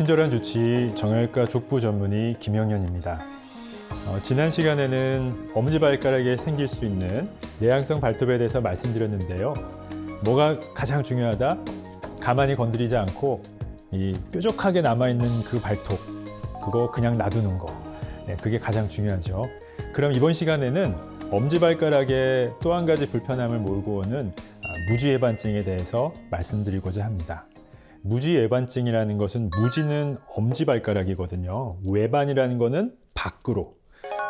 친절한 주치 정형외과 족부 전문의 김영현입니다. 어, 지난 시간에는 엄지발가락에 생길 수 있는 내향성 발톱에 대해서 말씀드렸는데요. 뭐가 가장 중요하다? 가만히 건드리지 않고 이 뾰족하게 남아있는 그 발톱, 그거 그냥 놔두는 거. 네, 그게 가장 중요하죠. 그럼 이번 시간에는 엄지발가락에 또 한 가지 불편함을 몰고 오는 아, 무지외반증에 대해서 말씀드리고자 합니다. 무지 외반증이라는 것은 무지는 엄지발가락이거든요. 외반이라는 것은 밖으로.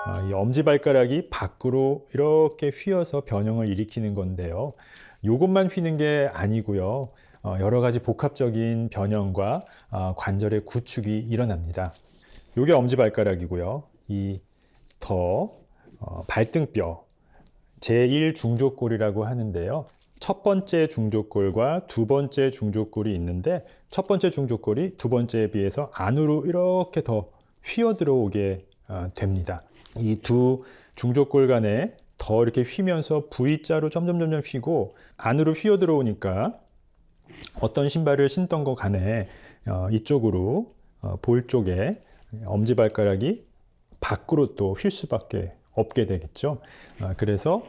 어, 이 엄지발가락이 밖으로 이렇게 휘어서 변형을 일으키는 건데요. 이것만 휘는 게 아니고요. 어, 여러 가지 복합적인 변형과 어, 관절의 구축이 일어납니다. 이게 엄지발가락이고요. 이 더 발등뼈 제1중족골이라고 하는데요. 첫 번째 중족골과 두 번째 중족골이 있는데 첫 번째 중족골이 두 번째에 비해서 안으로 이렇게 더 휘어 들어오게 어, 됩니다. 이 두 중족골 간에 더 이렇게 휘면서 V자로 점점 점점 휘고 안으로 휘어 들어오니까 어떤 신발을 신던 것 간에 어, 이쪽으로 어, 볼 쪽에 엄지발가락이 밖으로 또 휠 수밖에 없게 되겠죠. 어, 그래서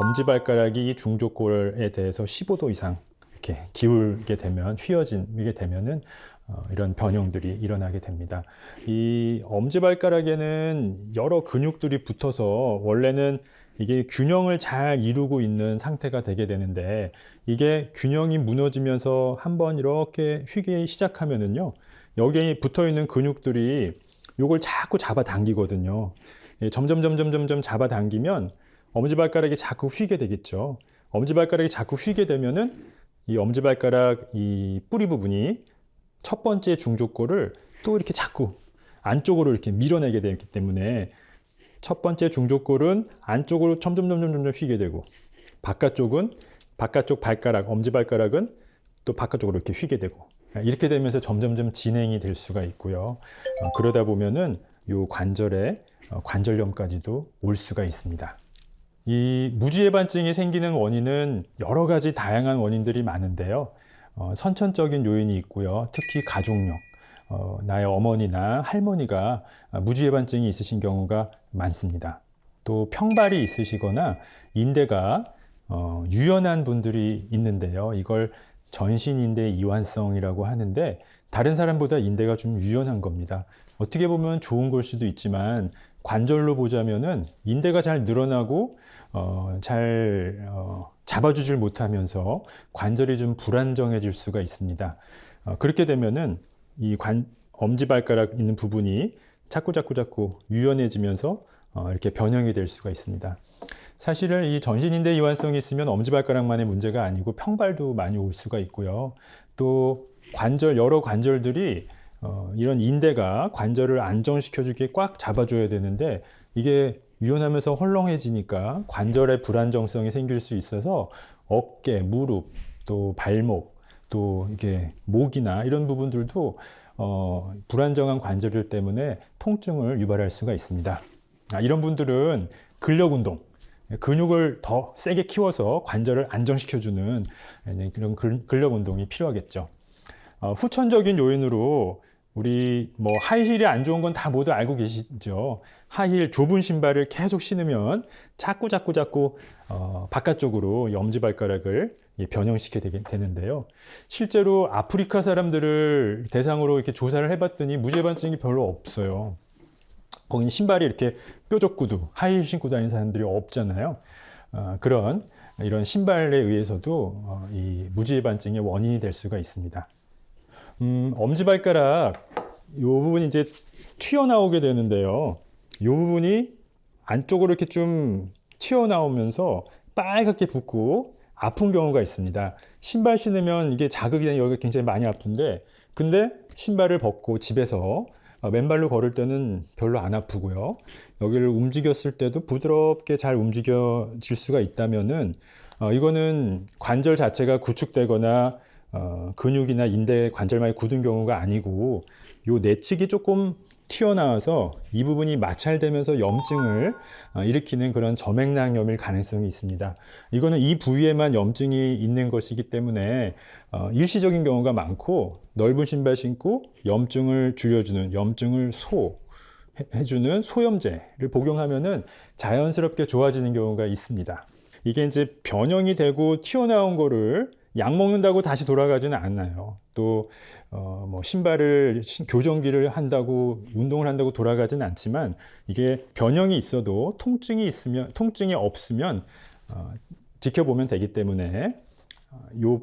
엄지발가락이 이 중족골에 대해서 15도 이상 이렇게 기울게 되면 휘어지게 되면은 어, 이런 변형들이 일어나게 됩니다. 이 엄지발가락에는 여러 근육들이 붙어서 원래는 이게 균형을 잘 이루고 있는 상태가 되게 되는데 이게 균형이 무너지면서 한번 이렇게 휘기 시작하면은요 여기에 붙어 있는 근육들이 요걸 자꾸 잡아 당기거든요. 예, 점점 점점 점점 잡아 당기면 엄지발가락이 자꾸 휘게 되겠죠. 엄지발가락이 자꾸 휘게 되면은 이 엄지발가락 이 뿌리 부분이 첫 번째 중족골을 또 이렇게 자꾸 안쪽으로 이렇게 밀어내게 되기 때문에 첫 번째 중족골은 안쪽으로 점점 점점 점점 휘게 되고 바깥쪽은 바깥쪽 발가락 엄지발가락은 또 바깥쪽으로 이렇게 휘게 되고 이렇게 되면서 점점점 진행이 될 수가 있고요. 어, 그러다 보면은 요 관절에 어, 관절염까지도 올 수가 있습니다. 이 무지해반증이 생기는 원인은 여러 가지 다양한 원인들이 많은데요. 어, 선천적인 요인이 있고요. 특히 가족력, 어, 나의 어머니나 할머니가 무지해반증이 있으신 경우가 많습니다. 또 평발이 있으시거나 인대가 어, 유연한 분들이 있는데요. 이걸 전신인대 이완성이라고 하는데 다른 사람보다 인대가 좀 유연한 겁니다. 어떻게 보면 좋은 걸 수도 있지만 관절로 보자면은 인대가 잘 늘어나고 어, 잘 어, 잡아주질 못하면서 관절이 좀 불안정해질 수가 있습니다. 어, 그렇게 되면은 이 관, 엄지발가락 있는 부분이 자꾸 자꾸 자꾸 유연해지면서 어, 이렇게 변형이 될 수가 있습니다. 사실은 이 전신인대 이완성이 있으면 엄지발가락만의 문제가 아니고 평발도 많이 올 수가 있고요. 또 관절 여러 관절들이 어, 이런 인대가 관절을 안정시켜주게 꽉 잡아줘야 되는데 이게 유연하면서 헐렁해지니까 관절의 불안정성이 생길 수 있어서 어깨, 무릎, 또 발목, 또 이게 목이나 이런 부분들도 어, 불안정한 관절들 때문에 통증을 유발할 수가 있습니다. 아, 이런 분들은 근력 운동, 근육을 더 세게 키워서 관절을 안정시켜주는 그런 근력 운동이 필요하겠죠. 어, 후천적인 요인으로 우리 뭐 하이힐이 안 좋은 건 다 모두 알고 계시죠. 하이힐 좁은 신발을 계속 신으면 자꾸 자꾸 자꾸 어, 바깥쪽으로 엄지발가락을 변형시게 되는데요. 실제로 아프리카 사람들을 대상으로 이렇게 조사를 해봤더니 무죄반증이 별로 없어요. 거기는 신발이 이렇게 뾰족 구두, 하이힐 신고 다니는 사람들이 없잖아요. 어, 그런 이런 신발에 의해서도 어, 이 무지해반증의 원인이 될 수가 있습니다. 음, 엄지발가락 이 부분이 이제 튀어나오게 되는데요. 이 부분이 안쪽으로 이렇게 좀 튀어나오면서 빨갛게 붓고 아픈 경우가 있습니다. 신발 신으면 이게 자극이 되는 여기가 굉장히 많이 아픈데 근데 신발을 벗고 집에서 어, 맨발로 걸을 때는 별로 안 아프고요. 여기를 움직였을 때도 부드럽게 잘 움직여질 수가 있다면은 어, 이거는 관절 자체가 구축되거나 어, 근육이나 인대 관절만이 굳은 경우가 아니고 요 내측이 조금 튀어나와서 이 부분이 마찰되면서 염증을 어, 일으키는 그런 점액낭염일 가능성이 있습니다. 이거는 이 부위에만 염증이 있는 것이기 때문에 어, 일시적인 경우가 많고 넓은 신발 신고 염증을 줄여주는 염증을 소 해주는 소염제를 복용하면은 자연스럽게 좋아지는 경우가 있습니다. 이게 이제 변형이 되고 튀어나온 거를 약 먹는다고 다시 돌아가지는 않아요. 또, 어, 뭐, 신발을, 신- 교정기를 한다고, 운동을 한다고 돌아가지는 않지만, 이게 변형이 있어도 통증이 있으면, 통증이 없으면, 어, 지켜보면 되기 때문에, 어, 요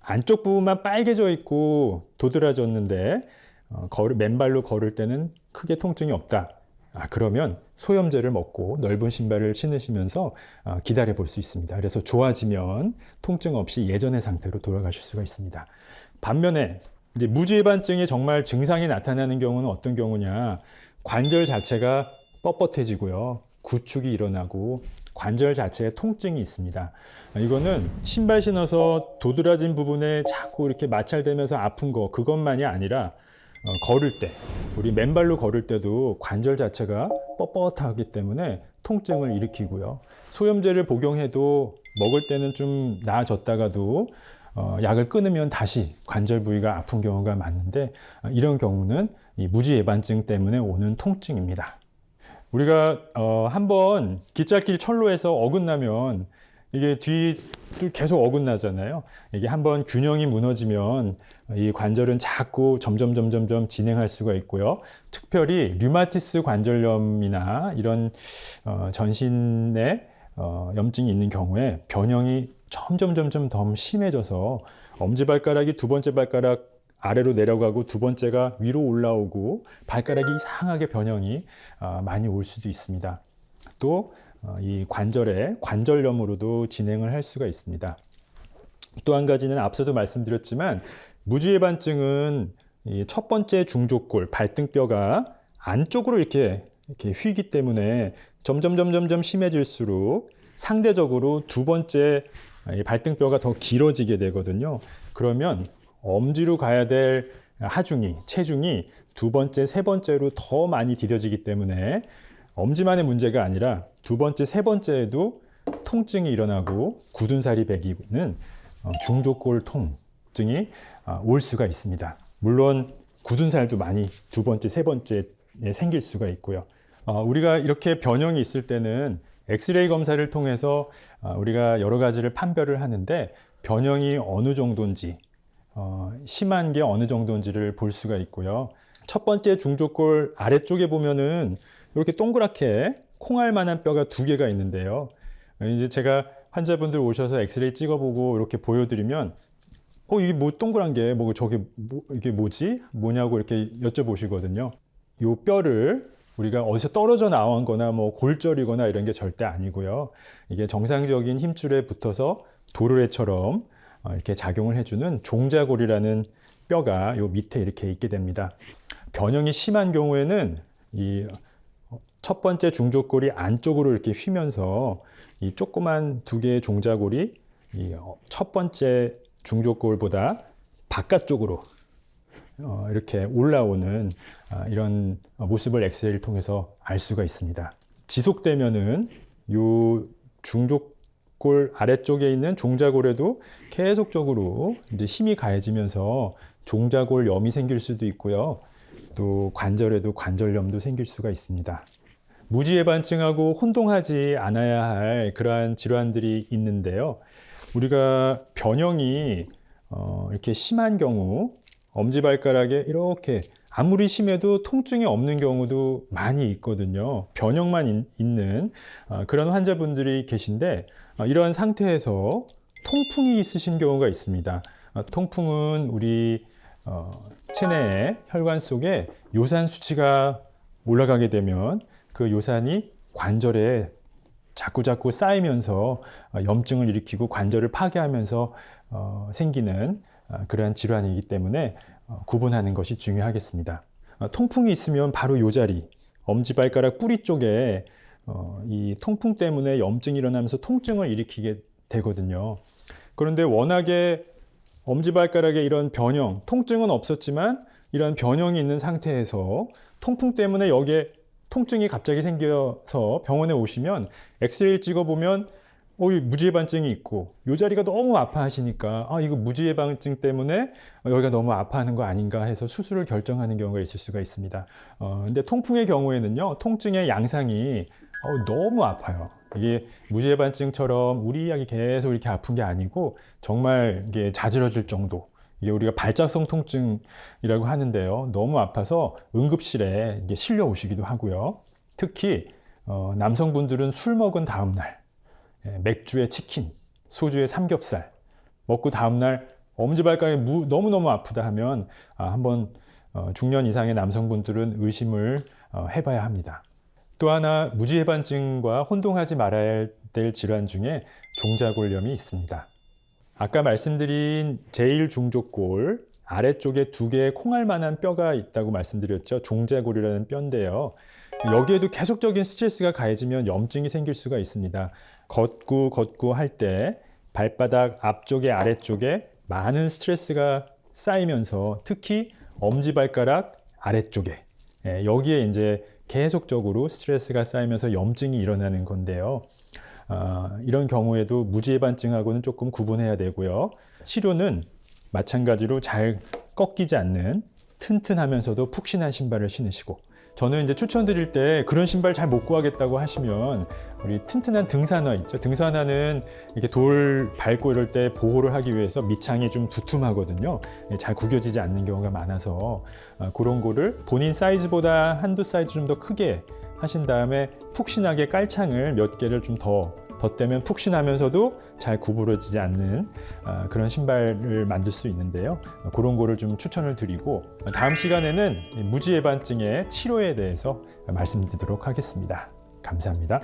안쪽 부분만 빨개져 있고 도드라졌는데, 어, 걸, 맨발로 걸을 때는 크게 통증이 없다. 아, 그러면 소염제를 먹고 넓은 신발을 신으시면서 어, 기다려 볼 수 있습니다. 그래서 좋아지면 통증 없이 예전의 상태로 돌아가실 수가 있습니다. 반면에 이제 무지해반증에 정말 증상이 나타나는 경우는 어떤 경우냐? 관절 자체가 뻣뻣해지고요. 구축이 일어나고 관절 자체에 통증이 있습니다. 아, 이거는 신발 신어서 도드라진 부분에 자꾸 이렇게 마찰되면서 아픈 거 그것만이 아니라 어, 걸을 때 우리 맨발로 걸을 때도 관절 자체가 뻣뻣하기 때문에 통증을 일으키고요. 소염제를 복용해도 먹을 때는 좀 나아졌다가도 어, 약을 끊으면 다시 관절 부위가 아픈 경우가 많은데 어, 이런 경우는 이 무지 예반증 때문에 오는 통증입니다. 우리가 어, 한번 깃잘길 철로에서 어긋나면 이게 뒤 계속 어긋나잖아요. 이게 한번 균형이 무너지면 이 관절은 자꾸 점점 점점 점 진행할 수가 있고요. 특별히 류마티스 관절염이나 이런 어, 전신에 어, 염증이 있는 경우에 변형이 점점 점점 더 심해져서 엄지발가락이 두 번째 발가락 아래로 내려가고 두 번째가 위로 올라오고 발가락이 이상하게 변형이 아, 많이 올 수도 있습니다. 또 이 관절에 관절염으로도 진행을 할 수가 있습니다. 또 한 가지는 앞서도 말씀드렸지만 무지해반증은 이첫 번째 중족골 발등뼈가 안쪽으로 이렇게 이렇게 휘기 때문에 점점 점점점 심해질수록 상대적으로 두 번째 이 발등뼈가 더 길어지게 되거든요. 그러면 엄지로 가야 될 하중이, 체중이 두 번째, 세 번째로 더 많이 디뎌지기 때문에 엄지만의 문제가 아니라 두 번째, 세 번째에도 통증이 일어나고 굳은 살이 배기는 어, 중족골 통증이 아, 올 수가 있습니다. 물론 굳은 살도 많이 두 번째, 세 번째에 생길 수가 있고요. 어, 우리가 이렇게 변형이 있을 때는 엑스레이 검사를 통해서 아, 우리가 여러 가지를 판별을 하는데 변형이 어느 정도인지 어, 심한 게 어느 정도인지를 볼 수가 있고요. 첫 번째 중족골 아래쪽에 보면은 이렇게 동그랗게 콩알 만한 뼈가 두 개가 있는데요. 이제 제가 환자분들 오셔서 엑스레이 찍어보고 이렇게 보여드리면 어 이게 뭐 동그란 게 뭐 저게 뭐, 이게 뭐지 뭐냐고 이렇게 여쭤보시거든요. 이 뼈를 우리가 어디서 떨어져 나온 거나 뭐 골절이거나 이런 게 절대 아니고요. 이게 정상적인 힘줄에 붙어서 도르래처럼 어, 이렇게 작용을 해주는 종자골이라는 뼈가 요 밑에 이렇게 있게 됩니다. 변형이 심한 경우에는 이 첫 번째 중족골이 안쪽으로 이렇게 휘면서 이 조그만 두 개의 종자골이 이 첫 번째 중족골보다 바깥쪽으로 어, 이렇게 올라오는 아, 이런 모습을 엑스레이를 통해서 알 수가 있습니다. 지속되면은 요 중족골 아래쪽에 있는 종자골에도 계속적으로 이제 힘이 가해지면서 종자골염이 생길 수도 있고요. 또 관절에도 관절염도 생길 수가 있습니다. 무지해반증하고 혼동하지 않아야 할 그러한 질환들이 있는데요. 우리가 변형이 어, 이렇게 심한 경우 엄지발가락에 이렇게 아무리 심해도 통증이 없는 경우도 많이 있거든요. 변형만 있, 있는 어, 그런 환자분들이 계신데 어, 이러한 상태에서 통풍이 있으신 경우가 있습니다. 어, 통풍은 우리 어, 체내의 혈관 속에 요산 수치가 올라가게 되면 그 요산이 관절에 자꾸자꾸 쌓이면서 어, 염증을 일으키고 관절을 파괴하면서 어, 생기는 어, 그러한 질환이기 때문에 어, 구분하는 것이 중요하겠습니다. 어, 통풍이 있으면 바로 요 자리, 엄지발가락 뿌리 쪽에 어, 이 통풍 때문에 염증이 일어나면서 통증을 일으키게 되거든요. 그런데 워낙에 엄지발가락에 이런 변형, 통증은 없었지만 이런 변형이 있는 상태에서 통풍 때문에 여기에 통증이 갑자기 생겨서 병원에 오시면 엑스레이를 찍어보면 어, 이 무지해반증이 있고 요 자리가 너무 아파하시니까 아 이거 무지해반증 때문에 여기가 너무 아파하는 거 아닌가 해서 수술을 결정하는 경우가 있을 수가 있습니다. 어, 근데 통풍의 경우에는요 통증의 양상이 어, 너무 아파요. 이게 무지해반증처럼 우리 이야기 계속 이렇게 아픈 게 아니고 정말 이게 자지러질 정도. 이게 우리가 발작성 통증이라고 하는데요. 너무 아파서 응급실에 이게 실려 오시기도 하고요. 특히 어, 남성분들은 술 먹은 다음 날 예, 맥주에 치킨, 소주에 삼겹살 먹고 다음 날 엄지발가락이 무- 너무너무 아프다 하면 아, 한번 어, 중년 이상의 남성분들은 의심을 어, 해봐야 합니다. 또 하나 무지해반증과 혼동하지 말아야 될 질환 중에 종자골염이 있습니다. 아까 말씀드린 제1중족골 아래쪽에 두 개의 콩알 만한 뼈가 있다고 말씀드렸죠. 종자골이라는 뼈인데요. 여기에도 계속적인 스트레스가 가해지면 염증이 생길 수가 있습니다. 걷고 걷고 할 때 발바닥 앞쪽에 아래쪽에 많은 스트레스가 쌓이면서 특히 엄지발가락 아래쪽에 예, 여기에 이제 계속적으로 스트레스가 쌓이면서 염증이 일어나는 건데요. 아, 이런 경우에도 무지해반증하고는 조금 구분해야 되고요. 치료는 마찬가지로 잘 꺾이지 않는 튼튼하면서도 푹신한 신발을 신으시고 저는 이제 추천드릴 때 그런 신발 잘 못 구하겠다고 하시면 우리 튼튼한 등산화 있죠. 등산화는 이렇게 돌 밟고 이럴 때 보호를 하기 위해서 밑창이 좀 두툼하거든요. 예, 잘 구겨지지 않는 경우가 많아서 아, 그런 거를 본인 사이즈보다 한두 사이즈 좀 더 크게 하신 다음에 푹신하게 깔창을 몇 개를 좀 더 덧대면 푹신하면서도 잘 구부러지지 않는 아, 그런 신발을 만들 수 있는데요. 어, 그런 거를 좀 추천을 드리고 어, 다음 시간에는 이 무지해반증의 치료에 대해서 말씀드리도록 하겠습니다. 감사합니다.